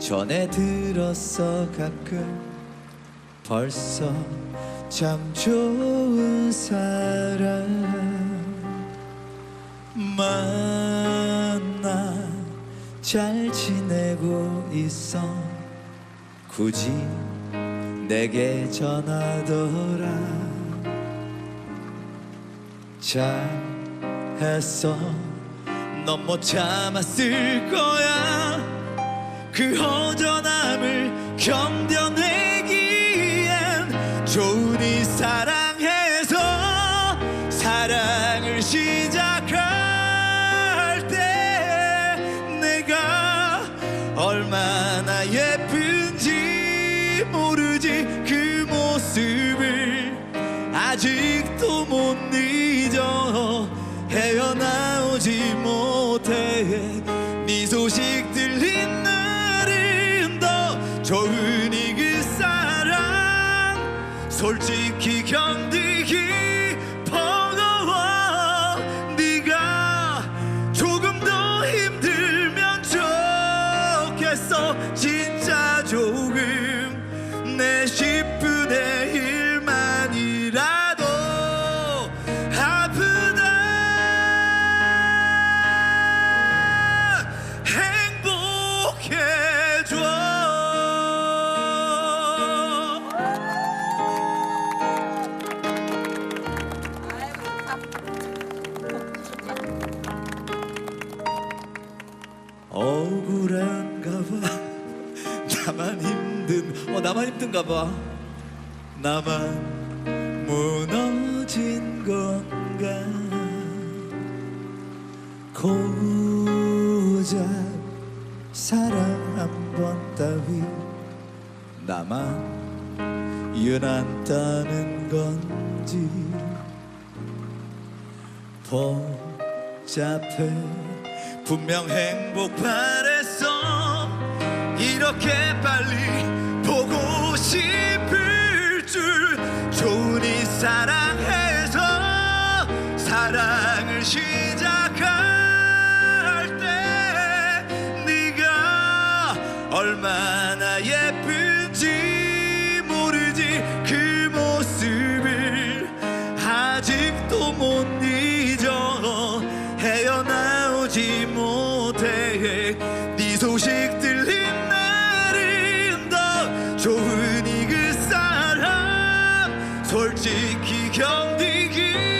전에 들었어 가끔. 벌써 참 좋은 사람. 만나 잘 지내고 있어. 굳이 내게 전하더라. 잘했어. 넌 못 참았을 거야 그 허전함을 견뎌내기엔 좋으니 사랑해서 사랑을 시작할 때 내가 얼마나 예쁜지 모르지 그 모습을 아직도 못 잊어 헤어나오지 못해 네 소식 들 솔직 억울한가 봐. 나만 힘든 어 나만 힘든가 봐. 나만 무너진 건가. 고작 사랑 한 번 따위. 나만 유난다는 건지. 복잡해 분명 행복 바랬어. 이렇게 빨리 보고 싶을 줄 좋으니 사랑해서 사랑을 시작할 때 네가 얼마나 예쁜지 모르지 그 모습을 아직도 못 잊어 헤어나오지 못해. 네 소식 들린 날은 더 좋으니 그 사람. 솔직히 견디기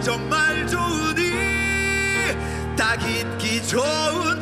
정말 좋으니 딱 잊기 좋은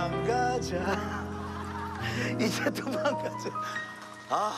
도망가자. 이제 도망가자. 아.